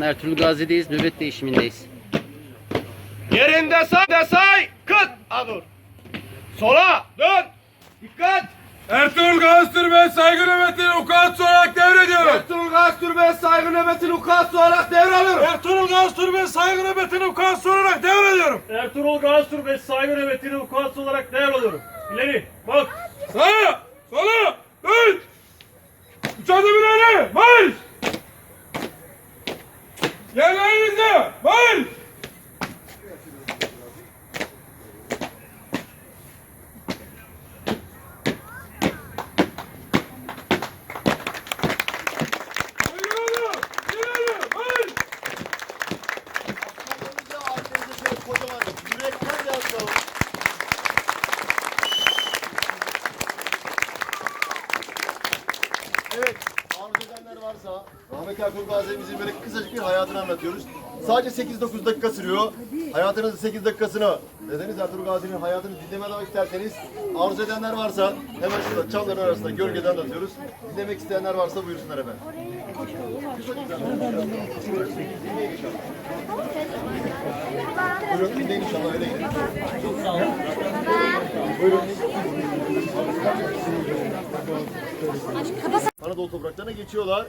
an Ertuğrul Gazi'deyiz. Nöbet değişimindeyiz. Yerinde say, de say, kıt. Dur. Sola, dön. Dikkat. Ertuğrul Gazi Bey saygı nöbetini ukaz olarak devrediyorum. Ertuğrul Gaztür Bey saygı nöbetini ukaz olarak devralır. Ertuğrul Gazi Bey saygı nöbetini ukaz olarak devrediyorum. Ertuğrul Gaztur Bey saygı nöbetini vukuatı olarak devralıyor. İleri bak. Sağa, sola, dön. Üç adım ileri, marş. Yerlerinizde, marş. Buyurun, ileri, marş. Kocaman yürekten yazdı. Evet, arzu edenler Rahmetli Ertuğrul Gazi'mizin böyle kısacık bir hayatını anlatıyoruz. Sadece 8-9 dakika sürüyor. Hayatınızın 8 dakikasını dedeniz Ertuğrul Gazi'nin hayatını dinlemeden isterseniz arzu edenler varsa hemen şurada çalların arasında gölgeden anlatıyoruz. Dinlemek isteyenler varsa buyursunlar efendim. Buyurun dinleyin inşallah öyle gidelim. Buyurun. Anadolu topraklarına geçiyorlar.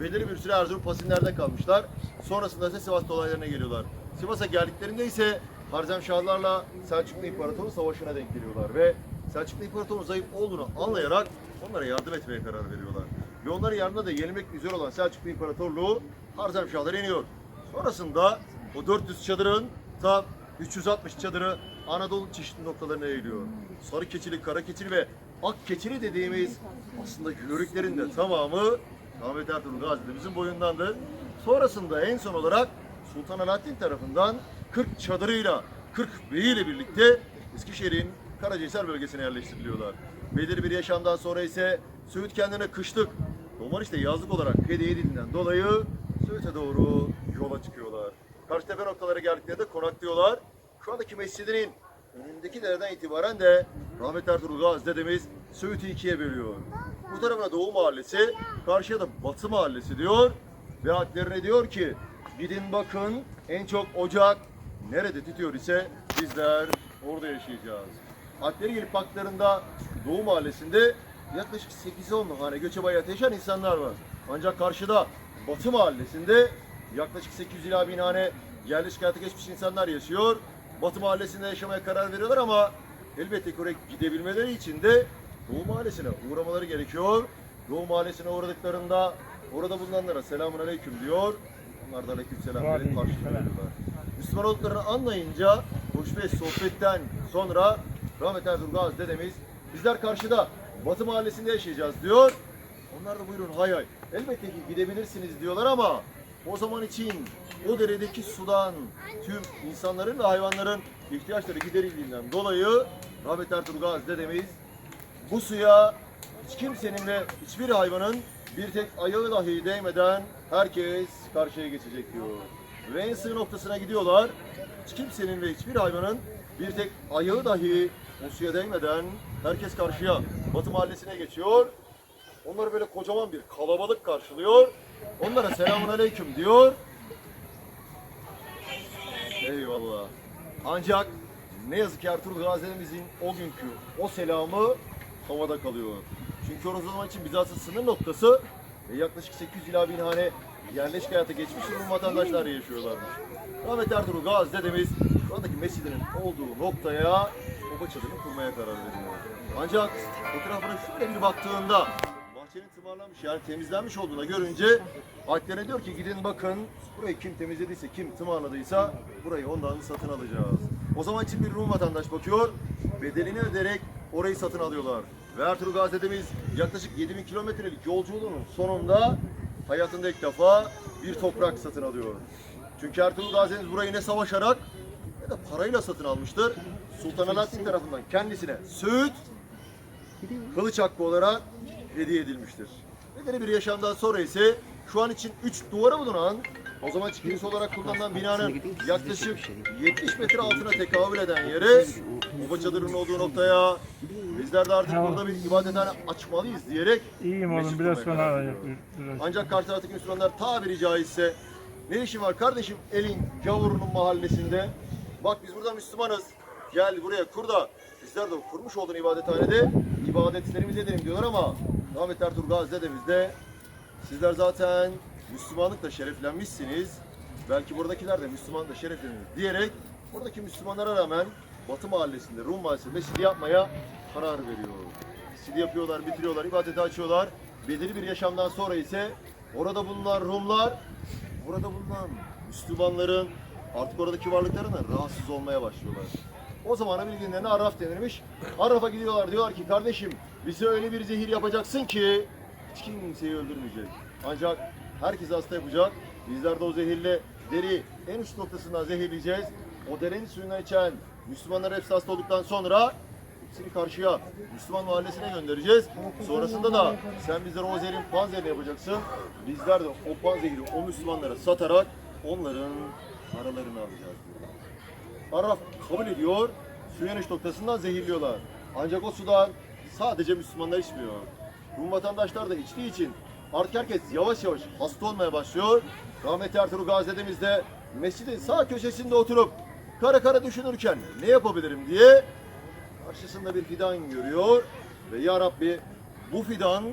Belirli bir süre Erzurum Pasinler'de kalmışlar. Sonrasında ise Sivas dolaylarına geliyorlar. Sivas'a geldiklerinde ise Harzemşahlarla Selçuklu İmparatoru savaşına denk geliyorlar ve Selçuklu İmparatoru'nun zayıf olduğunu anlayarak onlara yardım etmeye karar veriyorlar. Ve onların yanında da yenilmek üzere olan Selçuklu İmparatorluğu Harzemşahlara iniyor. Sonrasında o 400 çadırın tam 360 çadırı Anadolu çeşitli noktalarına eğiliyor. Sarı keçili, kara keçili ve ak keçili dediğimiz aslında yörüklerin de tamamı Ahmet Ertuğrul Gazi'mizin boyundandı. Sonrasında en son olarak Sultan Alaaddin tarafından 40 çadırıyla, 40 beyiyle birlikte Eskişehir'in Karacahisar bölgesine yerleştiriliyorlar. Belirli bir yaşamdan sonra ise Söğüt kendine kışlık, Domaniç'te yazlık olarak hediye edildiğinden dolayı Söğüt'e doğru yola çıkıyorlar. Karşıtepe noktalara geldiklerinde konaklıyorlar. Şu andaki mescidinin önündeki dereden itibaren de rahmetli Ertuğrul Gazi dedemiz Söğüt'ü ikiye bölüyor. Bu tarafına Doğu Mahallesi, karşıya da Batı Mahallesi diyor. Ve alplerine diyor ki gidin bakın en çok ocak nerede tütüyor ise bizler orada yaşayacağız. Alplere gelip baktıklarında Doğu Mahallesi'nde yaklaşık 8-10 hane göçebe yaşayan insanlar var. Ancak karşıda Batı Mahallesi'nde yaklaşık 800 ila 1000 hane yerleşik hayata geçmiş insanlar yaşıyor. Batı Mahallesi'nde yaşamaya karar veriyorlar ama elbette ki oraya gidebilmeleri için de Doğu Mahallesi'ne uğramaları gerekiyor. Doğu Mahallesi'ne uğradıklarında orada bulunanlara selamun aleyküm diyor. Onlar da aleyküm selam verip karşılık veriyorlar. Müslüman olduklarını anlayınca hoş ve sohbetten sonra rahmetli Ertuğrul Gazi dedemiz bizler karşıda Batı Mahallesi'nde yaşayacağız diyor. Onlar da buyurun hay hay. Elbette ki gidebilirsiniz diyorlar ama o zaman için o deredeki sudan tüm insanların ve hayvanların ihtiyaçları giderildiğinden dolayı Rahmet Ertuğrul Gazi dedemiz bu suya hiç kimsenin ve hiçbir hayvanın bir tek ayağı dahi değmeden herkes karşıya geçecek diyor. En sığ noktasına gidiyorlar. Hiç kimsenin ve hiçbir hayvanın bir tek ayağı dahi o suya değmeden herkes karşıya Batı Mahallesi'ne geçiyor. Onları böyle kocaman bir kalabalık karşılıyor. Onlara selamun aleyküm diyor. Eyvallah. Ancak ne yazık ki Ertuğrul Gazi'mizin o günkü o selamı havada kalıyor. Çünkü zaman için Bizans'ın sınır noktası ve yaklaşık 800 ila 1000 hane yerleşik hayata geçmiş Rum vatandaşlar yaşıyorlarmış. Rahmetli Ertuğrul Gazi dedemiz şu andaki mescidinin olduğu noktaya oba çadırını kurmaya karar veriyor. Ancak fotoğrafına şöyle bir baktığında bahçenin tımarlanmış yani temizlenmiş olduğunu görünce alplere diyor ki gidin bakın burayı kim temizlediyse kim tımarladıysa burayı ondan satın alacağız. O zaman için bir Rum vatandaş bakıyor. Bedelini öderek orayı satın alıyorlar. Ve Ertuğrul Gazi'demiz yaklaşık 7000 kilometrelik yolculuğunun sonunda hayatında ilk defa bir toprak satın alıyor. Çünkü Ertuğrul Gazi'miz burayı ne savaşarak ne de parayla satın almıştır. Sultan Alaaddin tarafından kendisine Söğüt kılıç hakkı olarak hediye edilmiştir. Bedeli bir yaşamdan sonra ise şu an için 3 duvara bulunan o zaman kilise olarak kullanılan binanın yaklaşık 70 metre altına tekabül eden yere Baba çadırının olduğu noktaya bizler de artık burada bir ibadethane açmalıyız diyerek İyiyim oğlum biraz sonra. Ancak karşı taraftaki Müslümanlar tabiri caizse ne işin var kardeşim elin gavurunun mahallesinde. Bak biz burada Müslümanız. Gel buraya kur da bizler de kurmuş olduğun ibadethanede ibadetlerimizi edelim diyorlar ama Ahmet Ertuğrul Gazi dedemizde sizler zaten Müslümanlıkla şereflenmişsiniz. Belki buradakiler de Müslümanlıkla şereflenir diyerek buradaki Müslümanlara rağmen Batı mahallesinde, Rum mahallesinde mescidi yapmaya karar veriyor. Mescidi yapıyorlar, bitiriyorlar, ibadeti açıyorlar. Belirli bir yaşamdan sonra ise orada bulunan Rumlar, burada bulunan Müslümanların artık oradaki varlıklarına rahatsız olmaya başlıyorlar. O zamana bilginlerine Arraf denirmiş. Arraf'a gidiyorlar diyorlar ki kardeşim bize öyle bir zehir yapacaksın ki hiç kimseyi öldürmeyecek. Ancak herkes hasta yapacak. Bizler de o zehirle deri en uç noktasından zehirleyeceğiz. O derenin suyundan içen Müslümanlar hepsi hasta olduktan sonra hepsini karşıya Müslüman mahallesine göndereceğiz. Sonrasında da sen bizlere o zehrin panzerini yapacaksın. Bizler de o panzehiri o Müslümanlara satarak onların paralarını alacağız. Araf kabul ediyor. Suyun noktasından zehirliyorlar. Ancak o sudan sadece Müslümanlar içmiyor. Rum vatandaşlar da içtiği için artık herkes yavaş yavaş hasta olmaya başlıyor. Rahmetli Ertuğrul Gazi dedemiz de mescidin sağ köşesinde oturup kara kara düşünürken ne yapabilirim diye karşısında bir fidan görüyor ve ya Rabbi bu fidan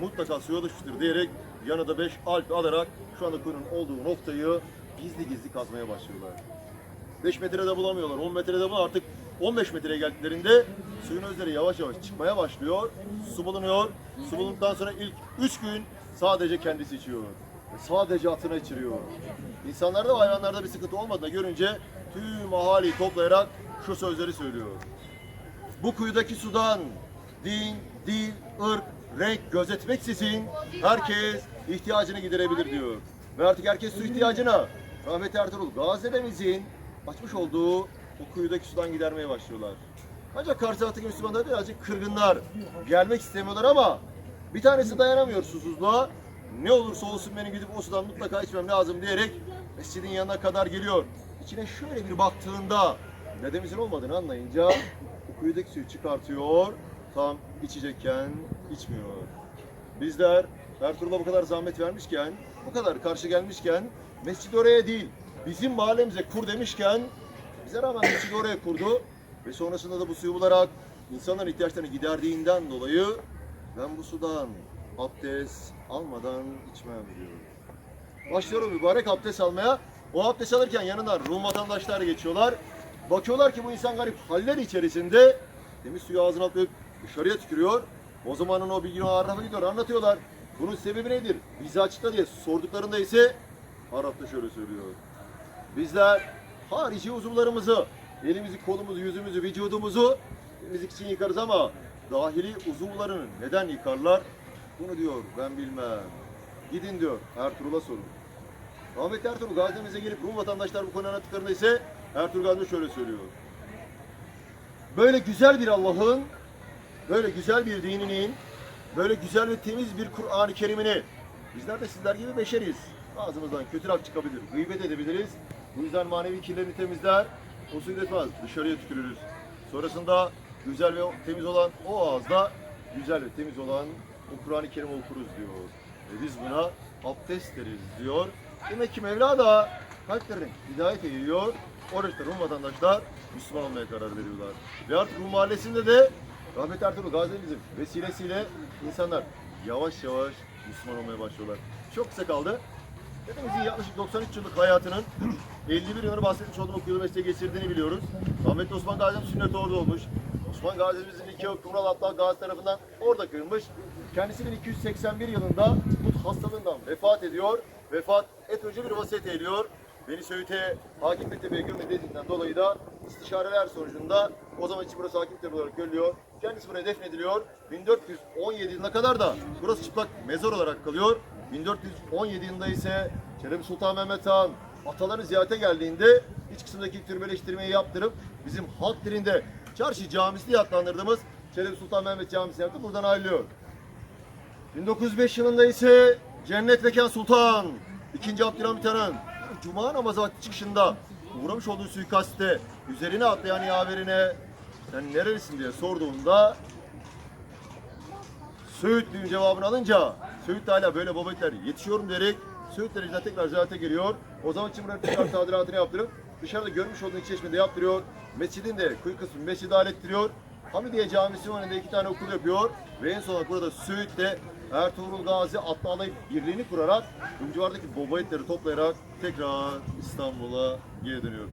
mutlaka suya düşmüştür diyerek yanında beş alp alarak şu anda kuyunun olduğu noktayı gizli gizli kazmaya başlıyorlar. 5 metrede bulamıyorlar. 10 metrede bu artık 15 metreye geldiklerinde suyun özleri yavaş yavaş çıkmaya başlıyor. Su bulunuyor. Su bulunduktan sonra ilk 3 gün sadece kendisi içiyor. Sadece atına içiriyor. İnsanlarda ve hayvanlarda bir sıkıntı olmadığını görünce tüm ahaliyi toplayarak şu sözleri söylüyor. Bu kuyudaki sudan din, dil, ırk, renk gözetmeksizin herkes ihtiyacını giderebilir diyor. Ve artık herkes su ihtiyacını rahmetli Ertuğrul Gazi'mizin açmış olduğu o kuyudaki sudan gidermeye başlıyorlar. Ancak karşı taraftaki Müslümanlar birazcık kırgınlar. Gelmek istemiyorlar ama bir tanesi dayanamıyor susuzluğa. Ne olursa olsun beni gidip o sudan mutlaka içmem lazım diyerek mescidin yanına kadar geliyor. İçine şöyle bir baktığında dedemizin olmadığını anlayınca o kuyudaki suyu çıkartıyor. Tam içecekken içmiyor. Bizler Ertuğrul'a bu kadar zahmet vermişken, bu kadar karşı gelmişken mescidi oraya değil, bizim mahallemize kur demişken bize rağmen mescidi oraya kurdu ve sonrasında da bu suyu bularak insanların ihtiyaçlarını giderdiğinden dolayı ben bu sudan abdest almadan içmem diyor. Başlıyorum mübarek abdest almaya. O abdest alırken yanından Rum vatandaşlar geçiyorlar. Bakıyorlar ki bu insan garip haller içerisinde temiz suyu ağzına atıp dışarıya tükürüyor. O zamanın o bilgini o Arraf'a gidiyor anlatıyorlar. Bunun sebebi nedir? Bizi açıkla diye sorduklarında ise Arap da şöyle söylüyor. Bizler harici uzuvlarımızı, elimizi, kolumuzu, yüzümüzü, vücudumuzu temizlik için yıkarız ama dahili uzuvlarını neden yıkarlar? Bunu diyor ben bilmem. Gidin diyor Ertuğrul'a sorun. Rahmetli Ertuğrul Gazi'mize gelip Rum vatandaşlar bu konuyu anlattıklarında ise Ertuğrul Gazi şöyle söylüyor. Böyle güzel bir Allah'ın, böyle güzel bir dininin, böyle güzel ve temiz bir Kur'an-ı Kerim'ini bizler de sizler gibi beşeriz. Ağzımızdan kötü laf çıkabilir, gıybet edebiliriz. Bu yüzden manevi kirlerini temizler, o suyu etmez, dışarıya tükürürüz. Sonrasında güzel ve temiz olan o ağızda güzel ve temiz olan o Kur'an-ı Kerim okuruz diyor. Ve biz buna abdest deriz diyor. Demek ki Mevla da kalplerine hidayet ediyor. Oruçta Rum vatandaşlar Müslüman olmaya karar veriyorlar. Ve artık Rum mahallesinde de Rahmet Ertuğrul Gazi'mizin vesilesiyle insanlar yavaş yavaş Müslüman olmaya başlıyorlar. Çok kısa kaldı. Dedemizin yaklaşık 93 yıllık hayatının 51 yılını bahsetmiş olduğum okulu geçirdiğini biliyoruz. Rahmetli Osman Gazi'nin sünneti orada olmuş. Osman Gazi'mizin nikahı Kumral Atlar Gazi tarafından orada kıyılmış. Kendisi 1281 yılında bu hastalığından vefat ediyor. Vefat et önce bir vasiyet ediyor. Beni Söğüt'e hakim ve Begüm dediğinden dolayı da istişareler sonucunda o zaman için burası hakim tepe olarak görülüyor. Kendisi buraya defnediliyor. 1417 yılına kadar da burası çıplak mezar olarak kalıyor. 1417 yılında ise Çelebi Sultan Mehmet Han ataları ziyarete geldiğinde iç kısımdaki türbeleştirmeyi yaptırıp bizim halk dilinde çarşı camisi diye adlandırdığımız Çelebi Sultan Mehmet Camisi yaptı. Buradan ayrılıyor. 1905 yılında ise Cennet Mekan Sultan 2. Abdülhamit Han'ın Cuma namazı vakti çıkışında uğramış olduğu suikaste üzerine atlayan yaverine sen nerelisin diye sorduğunda Söğütlüyüm cevabını alınca Söğüt hala böyle babalıklar yetişiyorum diyerek Söğüt derecede tekrar ziyarete geliyor. O zaman için buraya tekrar tadilatını yaptırıp dışarıda görmüş olduğu çeşmede yaptırıyor. Mescidin de kuyu kısmı mescidi alettiriyor. Hamidiye Camisi önünde iki tane okul yapıyor. Ve en son olarak burada Söğüt'te Ertuğrul Gazi atlı alayı birliğini kurarak bu civardaki baba etleri toplayarak tekrar İstanbul'a geri dönüyor.